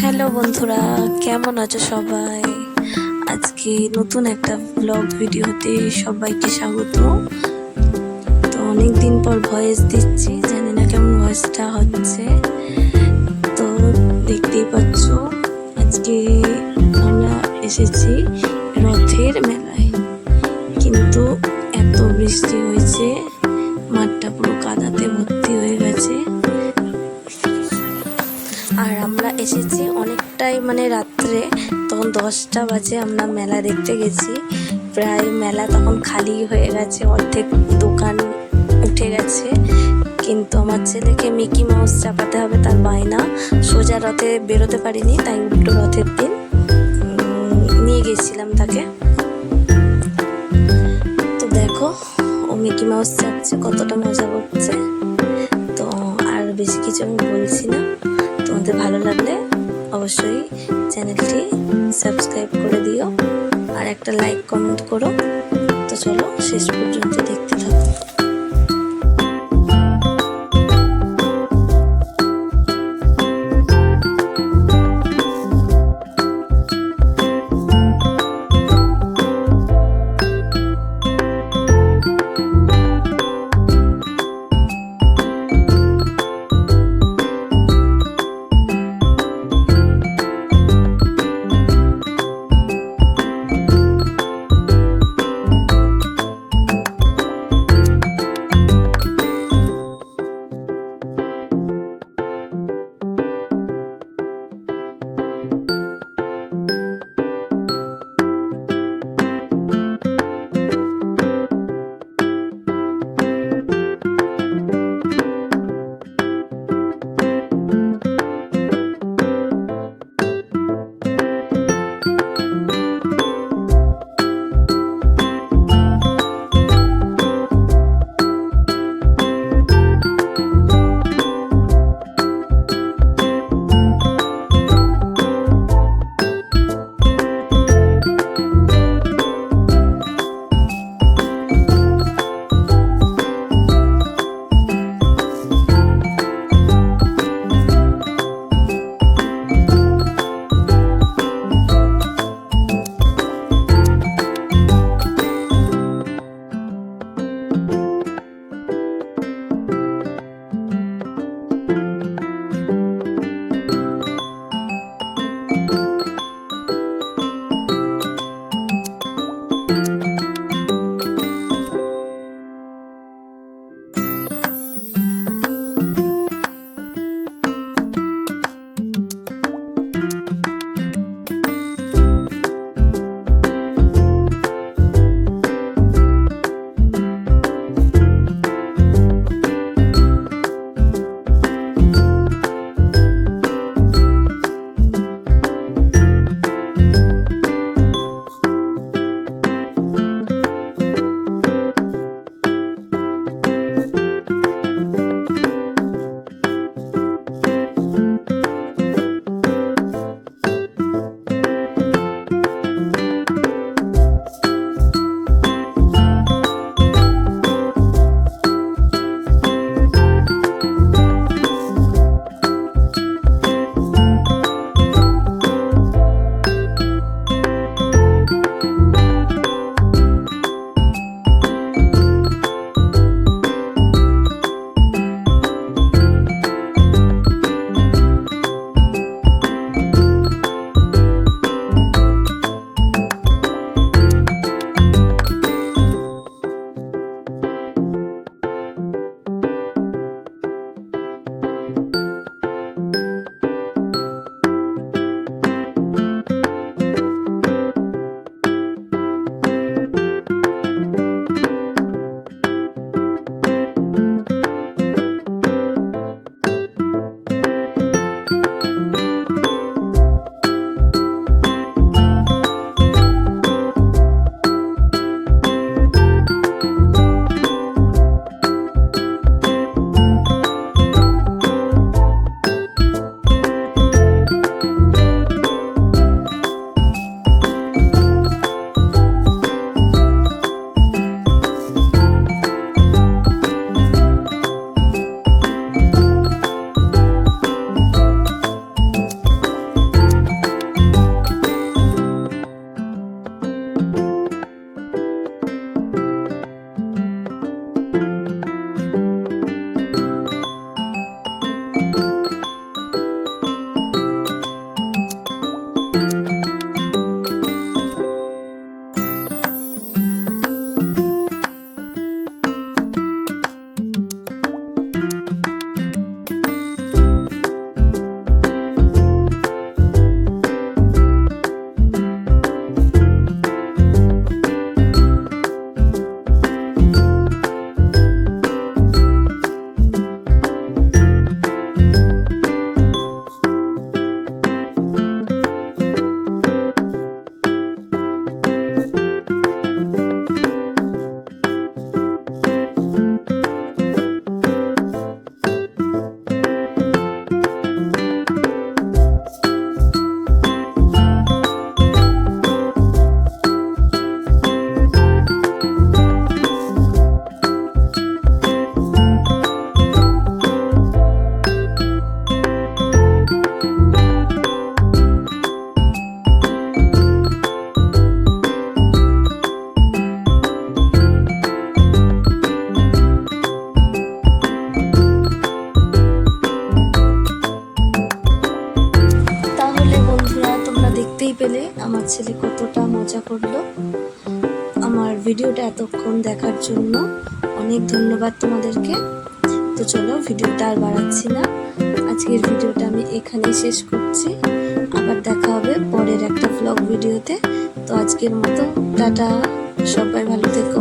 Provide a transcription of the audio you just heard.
Hello বন্ধুরা, কেমন আছো সবাই? আজকে নতুন একটা ব্লগ ভিডিওতে সবাইকে স্বাগত। তো অনেক দিন পর ভয়েস দিচ্ছি, জানি না কেমন ভয়েসটা হচ্ছে। তো দেখতেই পাচ্ছ, আজকে আমরা এসেছি রথের মেলায়। কিন্তু এত বৃষ্টি হয়েছে, মাঠটা পুরো কাদাতে ভর্তি হয়ে গেছে। এসেছি অনেকটাই মানে রাত্রে। তখন দশটা বাজে আমরা মেলা দেখতে গেছি। প্রায় মেলা তখন খালি হয়ে গেছে, অর্ধেক দোকান উঠে গেছে। কিন্তু আমার ছেলেকে মিকি মাউস চাপাতে হবে, তার বায়না। সোজা রথে বেরোতে পারিনি, তাই উল্টো রথের দিন নিয়ে গেছিলাম তাকে। তো দেখো, ও মিকি মাউস চাপছে, কতটা মজা করছে। তো আর বেশি কিছু আমি বলছি না। তোমাদের ভালো লাগলে অবশ্যই চ্যানেলটি সাবস্ক্রাইব করে দিও আর একটা লাইক কমেন্ট করো। তো চলো শেষ পর্যন্ত করল। আমার ভিডিওটা এতক্ষণ দেখার জন্য অনেক ধন্যবাদ তোমাদেরকে। তো চলো, ভিডিওটা আর বাড়াচ্ছি না। আজকের ভিডিওটা আমি এখানেই শেষ করছি। আবার দেখা হবে পরের একটা ব্লগ ভিডিওতে। তো আজকের মতো, টাটা। সবাই ভালো থেকো।